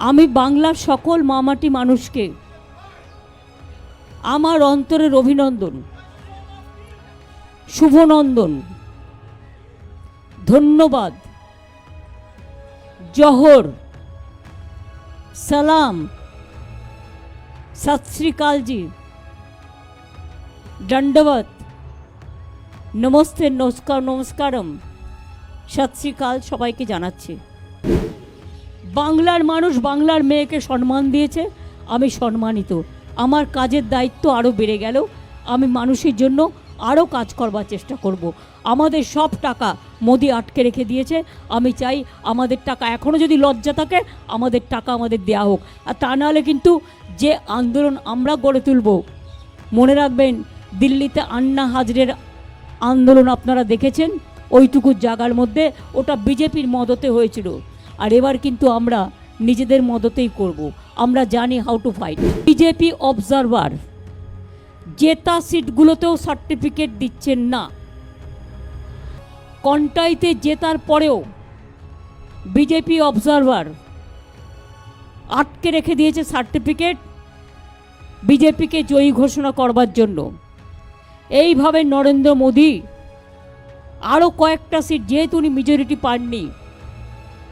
আমি বাংলার সকল মামাটি মানুষকে আমার অন্তরের অভিনন্দন, শুভনন্দন, ধন্যবাদ, জহর, সালাম, সত শ্রীকালজি দণ্ডবত নমস্তে, নমস্কার, নমস্কারম, সত সবাইকে জানাচ্ছি। বাংলার মানুষ বাংলার মেয়েকে সম্মান দিয়েছে, আমি সম্মানিত। আমার কাজের দায়িত্ব আরও বেড়ে গেল, আমি মানুষের জন্য আরও কাজ করবার চেষ্টা করব। আমাদের সব টাকা মোদি আটকে রেখে দিয়েছে, আমি চাই আমাদের টাকা এখনও যদি লজ্জা থাকে, আমাদের টাকা আমাদের দেয়া হোক। আর তা নাহলে কিন্তু যে আন্দোলন আমরা গড়ে তুলব, মনে রাখবেন, দিল্লিতে আন্না হাজরের আন্দোলন আপনারা দেখেছেন, ওইটুকু জায়গার মধ্যে ওটা বিজেপির মদতে হয়েছিল। আর এবার কিন্তু আমরা নিজেদের মদতেই করব। আমরা জানি how to fight BJP observer জেতা সিটগুলোতেও সার্টিফিকেট দিচ্ছেন না। কন্টাইতে জেতার পরেও বিজেপি অবজারভার আটকে রেখে দিয়েছে সার্টিফিকেট বিজেপিকে জয়ী ঘোষণা করবার জন্য। এইভাবে নরেন্দ্র মোদী আরও কয়েকটা সিট যেহেতু উনি মেজরিটি পাননি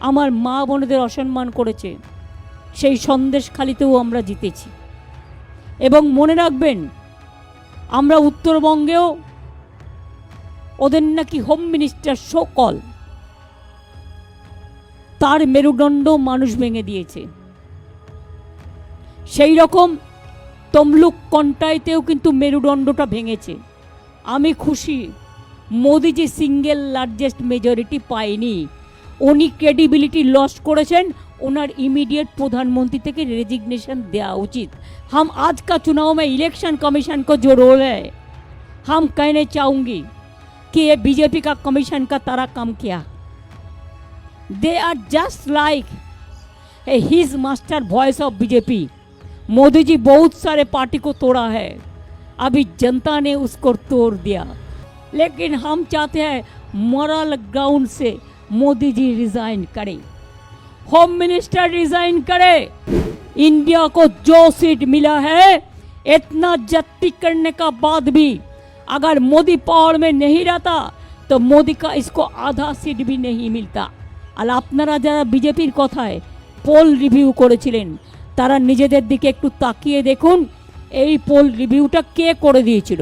আমার মা বোনেদের অসম্মান করেছে। সেই সন্দেশখালিতেও আমরা জিতেছি। এবং মনে রাখবেন, আমরা উত্তরবঙ্গেও ওদের নাকি হোম মিনিস্টার সকল। তার মেরুদণ্ড মানুষ ভেঙে দিয়েছে। সেই রকম তমলুক কন্টাইতেও কিন্তু মেরুদণ্ডটা ভেঙেছে। আমি খুশি মোদি যে সিঙ্গেল লার্জেস্ট মেজরিটি পায়নি। উনি ক্রেডিবিলিটি লস করেছেন ওনার इमीडिएट प्रधानमंत्री থেকে रेजिग्नेशन देना उचित हम आज का चुनाव में इलेक्शन कमीशन को जो रोल है हम कहने चाहूँगी कि ये बीजेपी का कमीशन का तारा काम किया they are just like his master voice of BJP Modi ji बहुत सारे पार्टी को तोड़ा है अभी जनता ने उसको तोड़ दिया लेकिन हम चाहते हैं मॉरल ग्राउंड से मोदी जी रिजाइन करें होम मिनिस्टर रिजाइन करे इंडिया को जो सीट मिला है इतना जत्ती करने का बाद भी अगर मोदी पावर में नहीं रहता तो मोदी का इसको आधा सीट भी नहीं मिलता আর আপনারা যারা বিজেপির কথায় পোল রিভিউ করেছিলেন তারা নিজেদের দিকে একটু তাকিয়ে দেখুন এই পোল রিভিউটা কে করে দিয়েছিল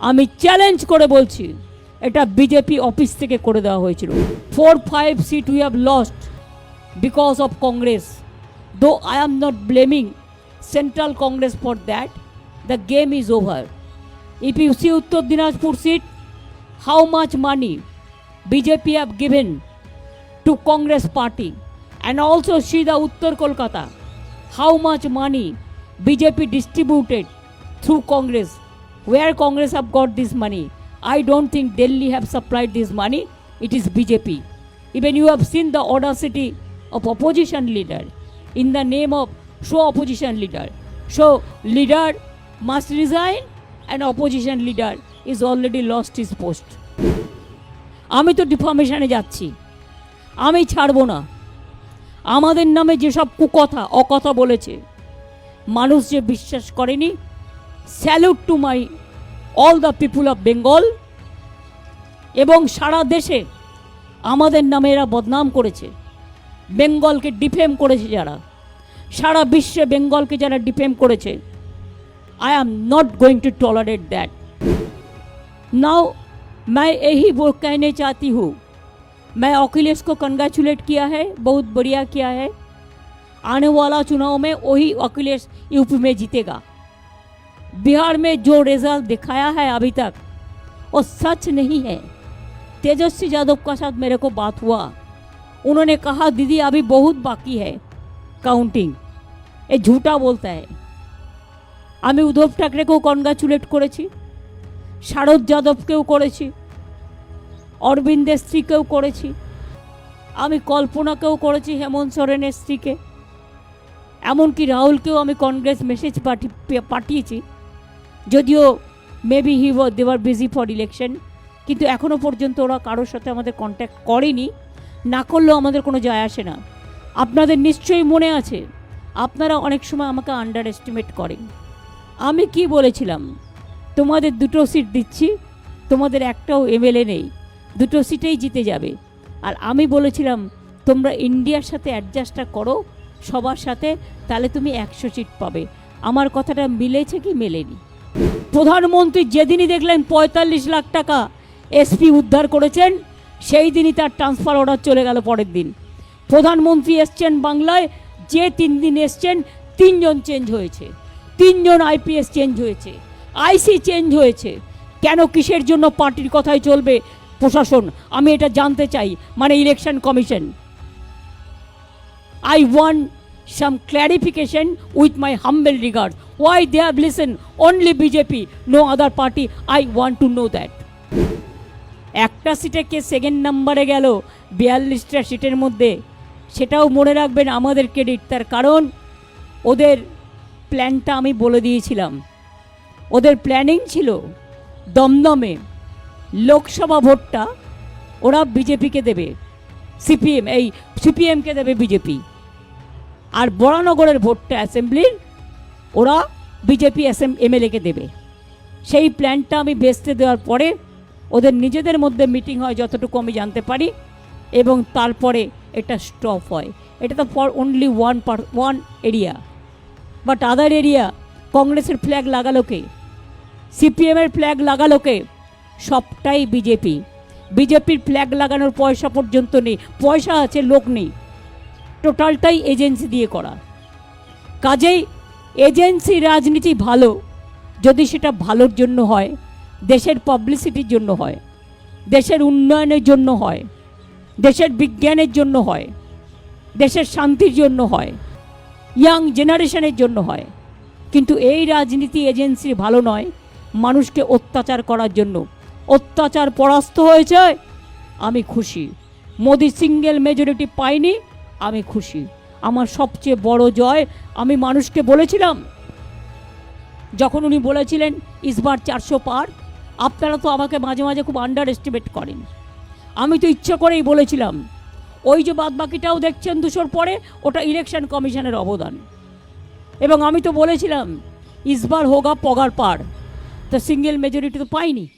আমি চ্যালেঞ্জ করে বলছি এটা বিজেপি অফিস থেকে করে দেওয়া হয়েছিল। Four five seat we have lost because of Congress though I am not blaming central Congress for that the game is over if you see Uttar Dinajpur seat how much money BJP have given to Congress party and also see the Uttar Kolkata how much money BJP distributed through Congress or Congress have got this money I don't think Delhi have supplied this money, it is BJP. Even you have seen the audacity of opposition leader in the name of so opposition leader. So leader must resign and opposition leader is already lost his post. আমি তো ডিফর্মেশনে যাচ্ছি আমি ছাড়বো না আমাদের নামে যেসব কুকথা অকথা বলেছে মানুষ যে বিশ্বাস করেনি salute to my all the people of Bengal এবং সারা দেশে আমাদের নামে এরা বদনাম করেছে বেঙ্গলকে ডিফেম করেছে যারা সারা বিশ্বে বেঙ্গলকে যারা ডিফেম করেছে I am not going to tolerate that now मैं यही वो कहने चाहती हूँ मैं अखिलेश को कंग्रेचुलेट किया है बहुत बढ़िया किया है आने वाला चुनाव में वही अखिलेश यूपी में जीतेगा बिहार में जो रिजल्ट दिखाया है अभी तक वो सच नहीं है तेजस्वी यादव का साथ मेरे को बात हुआ उन्होंने कहा दीदी अभी बहुत बाकी है काउंटिंग এ ঝুটা বলতে হয় আমি উদ্ধব ঠাকরেকেও কনগ্রাচুলেট করেছি শারদ যাদবকেও করেছি অরবিন্দের স্ত্রীকেও করেছি আমি কল্পনাকেও করেছি হেমন্ত সোরেনের স্ত্রীকে এমনকি রাহুলকেও আমি কংগ্রেস মেসেজ পাঠি পাঠিয়েছি যদিও মেবি হি দেওয়ার বিজি ফর ইলেকশন কিন্তু এখনও পর্যন্ত ওরা কারোর সাথে আমাদের কন্ট্যাক্ট করেনি। না করলেও আমাদের কোনো যায় আসে না। আপনাদের নিশ্চয়ই মনে আছে, আপনারা অনেক সময় আমাকে আন্ডার এস্টিমেট করেন। আমি কি বলেছিলাম? তোমাদের দুটো সিট দিচ্ছি, তোমাদের একটাও এমএলএ নেই, দুটো সিটেই জিতে যাবে। আর আমি বলেছিলাম, তোমরা ইন্ডিয়ার সাথে অ্যাডজাস্টটা করো, সবার সাথে, তাহলে তুমি একশো সিট পাবে। আমার কথাটা মিলেছে কি মেলেনি? প্রধানমন্ত্রী যেদিনই দেখলেন পঁয়তাল্লিশ লাখ টাকা এসপি উদ্ধার করেছেন, সেই দিনই তার ট্রান্সফার অর্ডার চলে গেল পরের দিন। প্রধানমন্ত্রী এসছেন বাংলায়, যে তিন দিন এসছেন, তিনজন চেঞ্জ হয়েছে। তিনজন আইপিএস চেঞ্জ হয়েছে আইসি চেঞ্জ হয়েছে। কেন কিসের জন্য পার্টির কথাই চলবে প্রশাসন? আমি এটা জানতে চাই মানে election commission I want some clarification with my humble regard. Why they have listened only BJP, no other party? I want to know that. একটা সিটে কে সেকেন্ড নাম্বারে গেল বিয়াল্লিশটা সিটের মধ্যে সেটাও মনে রাখবেন আমাদের ক্রেডিট তার কারণ ওদের প্ল্যানটা আমি বলে দিয়েছিলাম ওদের প্ল্যানিং ছিল দমদমে লোকসভা ভোটটা ওরা বিজেপিকে দেবে সিপিএম এই সিপিএমকে দেবে বিজেপি আর বরানগরের ভোটটা অ্যাসেম্বলির ওরা বিজেপি অ্যাসেম এমএলএকে দেবে। সেই প্ল্যানটা আমি বেচতে দেওয়ার পরে ওদের নিজেদের মধ্যে মিটিং হয় যতটুকু আমি জানতে পারি এবং তারপরে এটা স্টপ হয়। এটা তো for only one per one area but other area কংগ্রেসের ফ্ল্যাগ লাগালোকে সিপিএমের ফ্ল্যাগ লাগালোকে সবটাই বিজেপি বিজেপির ফ্ল্যাগ লাগানোর পয়সা পর্যন্ত নেই। পয়সা আছে, লোক নেই। টোটালটাই এজেন্সি দিয়ে করা। কাজেই এজেন্সি রাজনীতি ভালো। যদি সেটা ভালোর জন্য হয়, দেশের পাবলিসিটির জন্য হয়, দেশের উন্নয়নের জন্য হয়, দেশের বিজ্ঞানের জন্য হয়, দেশের শান্তির জন্য হয় ইয়াং জেনারেশনের জন্য হয়। কিন্তু এই রাজনীতি এজেন্সি ভালো নয়, মানুষকে অত্যাচার করার জন্য। অত্যাচার পরাস্ত হয়েছে, আমি খুশি। মোদি সিঙ্গেল মেজরিটি পাইনি, আমি খুশি। আমার সবচেয়ে বড় জয় আমি মানুষকে বলেছিলাম। যখন উনি বলেছিলেন ইসবার চারশো পার। আপনারা তো আমাকে মাঝে মাঝে খুব আন্ডার এস্টিমেট করেন। আমি তো ইচ্ছে করেই বলেছিলাম, ওই যে বাদ বাকিটাও দেখছেন দুশোর পরে, ওটা ইলেকশন কমিশনের অবদান। এবং আমি তো বলেছিলাম ইসবার হোগা পগার পার। তা সিঙ্গেল মেজরিটি তো পাইনি।